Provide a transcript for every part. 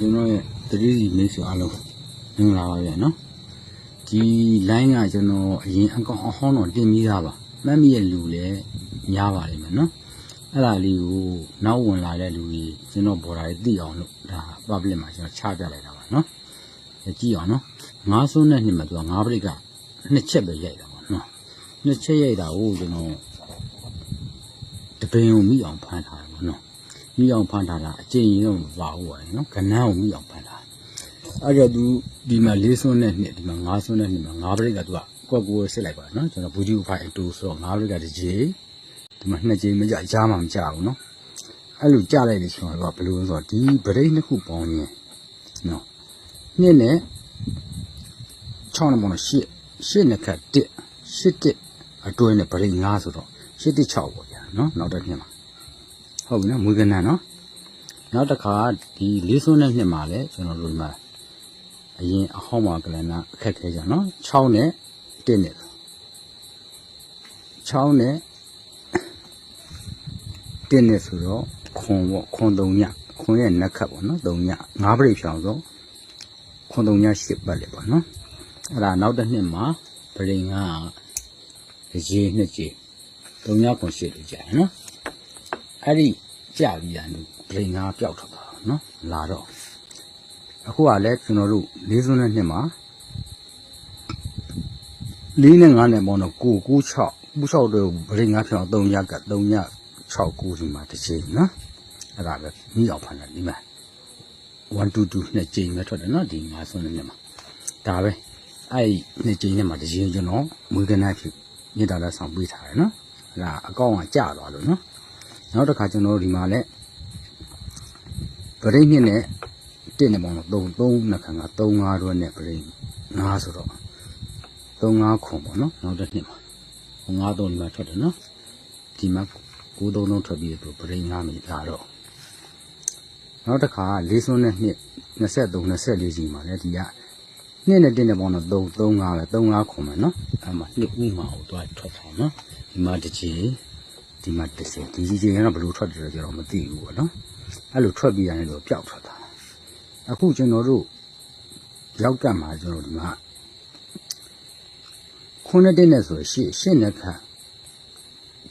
ကျွန်တော်ရဲ့တတိစီမိတ်ဆွေအားလုံးမင်္ဂလာပါဗျာနော်ဒီ line ကကျွန်တော်အရင်အကောင့်အဟောင်းတော့တင်ပြီးသားပါမှတ်မိရဲ့လူလည်းများပါလိမ့်မယ်နော်အဲ့ဒါလေးကိုနောက်ဝင်လာတဲ့လူကြီးကျွန်တော်ပေါ်တာလေးသိအောင်လို့ဒါ public မှာကျွန်တော်ချပြလိုက်တာပါနော်ကြည့်အောင်နော်ငါးစွန်းတဲ့နှစ်မှာသူကငါးပရိကနှစ်ချက်ပဲရိုက်တာပါနော်နှစ်ချက်ရိုက်တာကိုကျွန်တော်တပင်ကိုမိအောင်ဖမ်းထားတယ်ပေါ့နော် မိအောင်ဖန်ထားတာအကျဉ်းရင်တော့မပါဘူးပါနော်ကနန်းကိုမိအောင်ဖန်ထားအဲ့တော့သူဒီမှာလေးစွန်းနဲ့နှစ်ဒီမှာငါးစွန်းနဲ့နှစ်မှာငါးပရိတ်ကသူကကွက်ကိုစစ်လိုက်ပါနော်ကျွန်တော်ဘူဂျီဖိုင်အတူဆိုတော့ငါးပရိတ်ကတစ်ချိန်ဒီမှာနှစ်ချိန်မကြကြားမှမကြဘူးနော်အဲ့လိုကြလိုက်လို့ဆိုတော့ဘယ်လိုလဲဆိုတော့ဒီပရိတ်နှစ်ခုပေါင်းရင်နော်နှစ်နဲ့6နဲ့ပေါင်းတော့8 8နဲ့ခတ်1 8တစ်အတွဲနဲ့ပရိတ်9ဆိုတော့8တစ်6ပေါ့ဗျာနော်နောက်တစ်နှစ်မှာ ဟုတ်ပြီနော်မွေးကနန်းနော်နောက်တစ်ခါဒီလေးစွန်းတဲ့နှစ်မှာလည်းကျွန်တော်တို့ဒီမှာအရင်အဟောင်းမှာကလန်နာအခက်ခဲကြနော်6နဲ့1နဲ့6နဲ့1နဲ့ဆိုတော့ခွန်ပေါ့ခွန်3ညခွန်ရဲ့နက်ခတ်ပေါ့နော်3ည5ပြိတ်ဖြောင်းဆိုခွန်3ည10ပတ်လေပေါ့နော်အဲ့ဒါနောက်တစ်နှစ်မှာပြိတ်ငါတစ်ကြီးနှစ်ကြီး3ညခွန်10လို့ကြာရနော် အဲ့ဒီကြပြီးရလို့ဘရိန်ကားပျောက်ထွက်သွားတာနော်လာတော့အခုကလည်းကျွန်တော်တို့လေးစွန်းနဲ့နှစ်မှာလေးနဲ့ငါးနဲ့ပေါင်းတော့9 9 6 9 6တို့ဘရိန်ကားပြောင်း3ရက်က3ရ6 9ဒီမှာတစ်ချိန်နော်အဲ့ဒါပဲမိအောင်ဖန်တယ်ဒီမှာ1 2 2နှစ်ချိန်ပဲထွက်တယ်နော်ဒီငါးစွန်းနဲ့နှစ်မှာဒါပဲအဲ့ဒီနှစ်ချိန်နဲ့မှာတစ်ချိန်ကျွန်တော်မွေးကနန်းဖြစ်မြေတားလက်ဆောင်ပေးထားတယ်နော်အဲ့ဒါအကောင့်ကကျသွားလို့နော် နောက်တစ်ခါကျွန်တော်တို့ဒီမှာလဲပရိနှစ်နဲ့တစ်နဲ့ပေါင်းတော့3 3နှစ်ခါက3 5တော့နဲ့ပရိ9ဆိုတော့3 5ခွန်ပေါ့နော်နောက်တစ်နှစ်မှာ9 3ဒီမှာထွက်တယ်နော်ဒီမှာ9 3 3ထွက်ပြီးတော့ပရိ9မိလာတော့နောက်တစ်ခါလေးစွန်းနဲ့နှစ်23 24စီမှာလဲဒီကနှစ်နဲ့တစ်နဲ့ပေါင်းတော့3 3 5ပဲ3 5ခွန်ပဲနော်အဲ့မှာနှစ်ဥမှာကိုသွားထွက်တာနော်ဒီမှာတစ်ချီ ဒီမှာတစ်စင်ဒီကြီးကြီးကတော့ဘယ်လိုထွက်တယ်လဲကျွန်တော်မသိဘူးပေါ့နော်အဲ့လိုထွက်ပြီးရတယ်လို့ပျောက်ထွက်တာအခုကျွန်တော်တို့ရောက်ကတ်မှာကျွန်တော်ဒီမှာခုနှစ်တင်းနဲ့ဆိုရှစ်ရှစ်နဲ့ခါ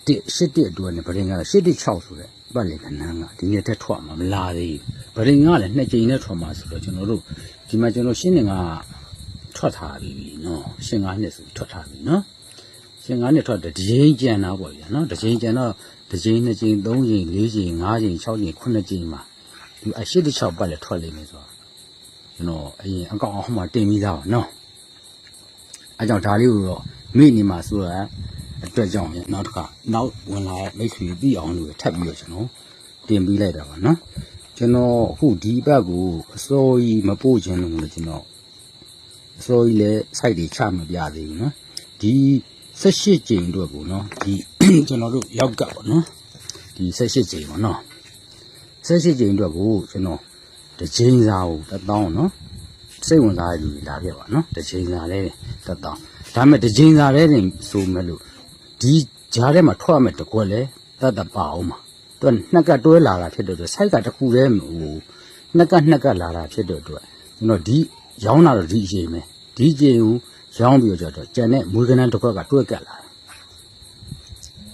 တစ်ရှစ်တစ်အတွဲနဲ့ဗရင်ကရှစ်တစ်6ဆိုတဲ့ပတ်လေကနန်းကဒီနေ့တက်ထွက်မှာမလာသေးဘူးဗရင်ကလည်းနှစ်ကြိမ်နဲ့ထွက်မှာဆိုတော့ကျွန်တော်တို့ဒီမှာကျွန်တော်ရှင်းနေကထွက်ထားပြီနော်ရှင်းကားနှစ်ဆိုထွက်ထားပြီနော် ရှင်ငါးနှစ်ထွက်တဲ့တစ်ချိန်ကြံတာပေါ့ဗျာနော်တစ်ချိန်ကြံတော့တစ်ချိန်နှစ်ချိန်သုံးချိန်လေးချိန်ငါးချိန်၆ချိန်ခုနှစ်ချိန်မှာဒီအရှိတစ်ချောက်ပတ်လည်းထွက်လိမ့်မယ်ဆိုတော့ကျွန်တော်အရင်အကောင့်အောင်မှတင်ပြီးသားပါနော်အဲကြောင့်ဒါလေးကိုတော့မိနေမှာဆိုတော့အတွက်ကြောင့်ရနောက်တစ်ခါနောက်ဝင်လာတဲ့မိတ်ဆွေသိအောင်လို့ထပ်ပြီးတော့ကျွန်တော်တင်ပြီးလိုက်တာပါနော်ကျွန်တော်အခုဒီဘက်ကိုအစိုးရမပို့ခြင်းလို့လည်းကျွန်တော်အစိုးရလည်း site တွေချမပြသေးဘူးနော်ဒီ 18ကျိန်အတွက်ကိုနော်ဒီကျွန်တော်တို့ရောက်ကပ်ပေါ့နော်ဒီ18ကျိန်ပေါ့နော်18ကျိန်အတွက်ကိုကျွန်တော်တစ်ချိန်စာကိုတစ်တောင်းနော်စိတ်ဝင်စားတဲ့လူတွေလာခဲ့ပါနော်တစ်ချိန်စာလဲတစ်တောင်းဒါပေမဲ့တစ်ချိန်စာလဲနေဆိုမဲ့လို့ဒီကြားထဲမှာထွက်မဲ့တကွက်လဲတတ်တပါအောင်မှာသူကနှစ်ကတွဲလာတာဖြစ်တဲ့အတွက် site ကတစ်ခုတည်းဟိုနှစ်ကနှစ်ကလာတာဖြစ်တဲ့အတွက်ကျွန်တော်ဒီရောင်းတာတော့ဒီအချိန်ပဲဒီအချိန်ကို ရောင်းပြီးတော့ကျတော့ကျန်တဲ့မွေးကနန်းတစ်ခွက်ကတွဲကပ်လာတယ်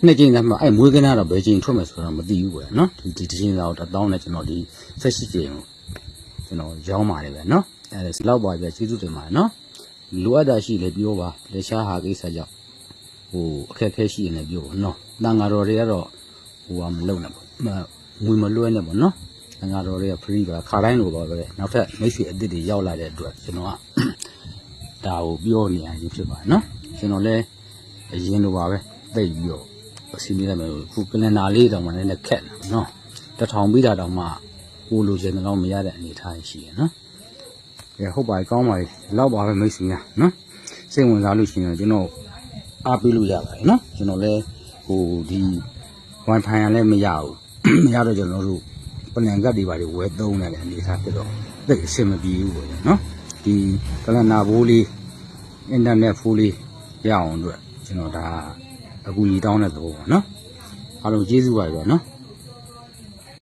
နှစ်ကျင်းသားမှာအဲ့မွေးကနန်းတော့ဘယ်ကျင်းထွက်မယ်ဆိုတော့မသိဘူးပဲနော်ဒီဒီကျင်းသားတော့တောင်းလဲကျွန်တော်ဒီဆက်ရှိကျင်းကိုကျွန်တော်ရောင်းပါတယ်ပဲနော်အဲ့ဒါလောက်ပါပဲကျေးဇူးတင်ပါတယ်နော်လိုအပ်တာရှိလေပြောပါတခြားဟာကိစ္စကြောင့်ဟိုအခက်အခဲရှိရင်လည်းပြောပါနော်တန်ဃာတော်တွေကတော့ဟိုကမလုံနဲ့ပေါ့ငွေမလွှဲနဲ့ပေါ့နော်တန်ဃာတော်တွေက free ပါခါတိုင်းလိုပါပဲနောက်ထပ်မိတ်ဆွေအစ်စ်တွေရောက်လာတဲ့အတွက်ကျွန်တော်က ဒါကိုပြောနေရခြင်းဖြစ်ပါတယ်နော်ကျွန်တော်လည်းအရင်လိုပါပဲသိပြီးတော့အစီအမံမယ်ခုကလန်ဒါလေးတောင်မှလည်းခက်နေနော်တထောင်ပြီးတာတောင်မှကိုလိုချင်တော့မရတဲ့အနေအထားရှိရနော်ကဲဟုတ်ပါပြီကောင်းပါပြီလောက်ပါပဲမိတ်ဆွေများနော်စိတ်ဝင်စားလို့ရှိရင်ကျွန်တော်အားပေးလို့ရပါတယ်နော်ကျွန်တော်လည်းဟိုဒီ wifi ရလည်းမရဘူးမရတော့ကျွန်တော်တို့ပလန်ကတ်တွေပါတွေဝယ်သုံးနေတဲ့အနေအထားဖြစ်တော့သိအဆင်မပြေဘူးပေါ့နော် ဒီကလနာဘိုးလေးအင်တာနက်ဖိုးလေးရအောင်အတွက်ကျွန်တော်ဒါအကူကြီးတောင်းတဲ့သဘောပါနော်အားလုံးကျေးဇူးပါပဲနော်